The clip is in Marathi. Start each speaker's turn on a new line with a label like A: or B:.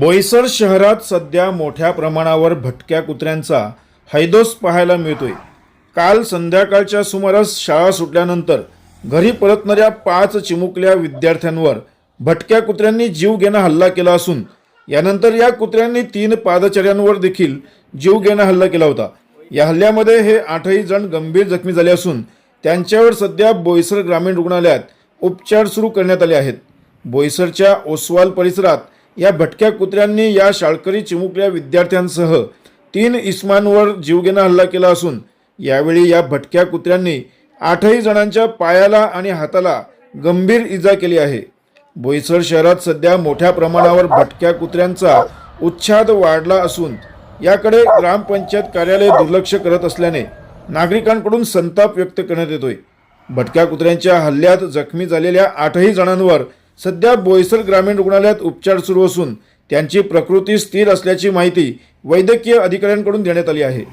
A: बोईसर शहरात सध्या मोठ्या प्रमाणावर भटक्या कुत्र्यांचा हैदोस पाहायला मिळतोय. काल संध्याकाळच्या सुमारास शाळा सुटल्यानंतर घरी परतणाऱ्या पाच चिमुकल्या विद्यार्थ्यांवर भटक्या कुत्र्यांनी जीवघेणा हल्ला केला असून यानंतर या कुत्र्यांनी तीन पादचर्यांवर देखील जीवघेणा हल्ला केला होता. या हल्ल्यामध्ये हे आठही जण गंभीर जखमी झाले असून त्यांच्यावर सध्या बोईसर ग्रामीण रुग्णालयात उपचार सुरू करण्यात आले आहेत. बोईसरच्या ओसवाल परिसरात या भटक्या कुत्र्यांनी या शाळकरी चिमुकल्या विद्यार्थ्यांसह तीन इस्मांवर जीवघेणा हल्ला केला असून यावेळी या भटक्या कुत्र्यांनी आठही जणांच्या पायाला आणि हाताला गंभीर इजा केली आहे. बोईसर शहरात सध्या मोठ्या प्रमाणावर भटक्या कुत्र्यांचा उच्छाद वाढला असून याकडे ग्रामपंचायत कार्यालय दुर्लक्ष करत असल्याने नागरिकांकडून संताप व्यक्त करण्यात येतोय. भटक्या कुत्र्यांच्या हल्ल्यात जखमी झालेल्या आठही जणांवर सध्या बोईसर ग्रामीण रुग्णालयात उपचार सुरू असून त्यांची प्रकृती स्थिर असल्याची माहिती वैद्यकीय अधिकाऱ्यांकडून देण्यात आली आहे.